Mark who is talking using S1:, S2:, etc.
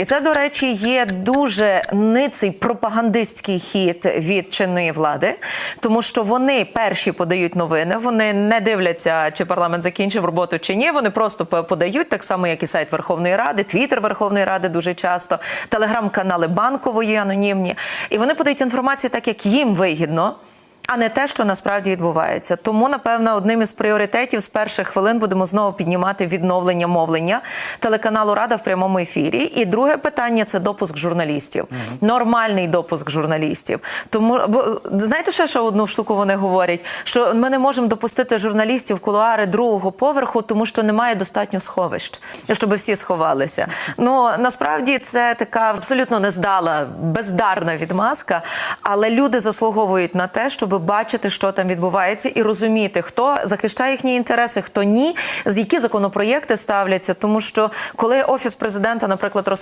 S1: І це, до речі, є дуже ниций пропагандистський хід від чинної влади, тому що вони перші подають новини, вони не дивляться, чи парламент закінчив роботу чи ні. Вони просто подають так само, як і сайт Верховної Ради, Твіттер Верховної Ради дуже часто, телеграм-канали банкової анонімні. І вони подають інформацію так, як їм вигідно. А не те, що насправді відбувається. Тому, напевно, одним із пріоритетів з перших хвилин будемо знову піднімати відновлення мовлення телеканалу Рада в прямому ефірі. І друге питання це допуск журналістів. Нормальний допуск журналістів. Тому бо знаєте, ще що одну штуку вони говорять: що ми не можемо допустити журналістів в кулуари другого поверху, тому що немає достатньо сховищ, щоб всі сховалися. Ну насправді це така абсолютно нездала, бездарна відмазка, але люди заслуговують на те, щоб бачити, що там відбувається, і розуміти, хто захищає їхні інтереси, хто ні, з які законопроєкти ставляться. Тому що коли офіс президента, наприклад, розказує.